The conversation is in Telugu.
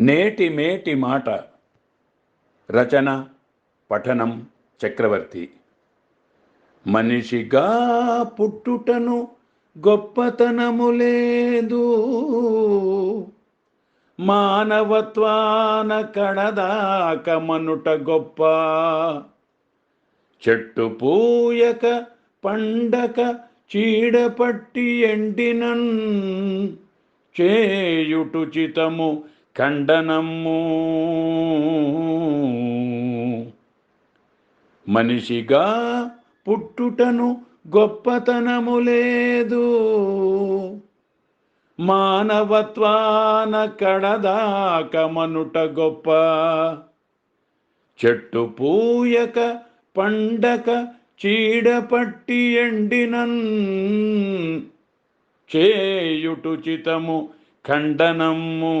నేటి మేటి మాట. రచన పఠనం చక్రవర్తి. మనిషిగా పుట్టుటను గొప్పతనము లేదు. మానవత్వాన కడదాక మనుట గొప్ప. చెట్టు పూయక పండక చీడపట్టి ఎండినన్. చేయుటుచితము ఖండనము మనిషిగా పుట్టుటను గొప్పతనము లేదు. మానవత్వాన కడదాక మనుట గొప్ప. చెట్టు పూయక పండక చీడపట్టి ఎండినన్. చేయుటుచితము ఖండనము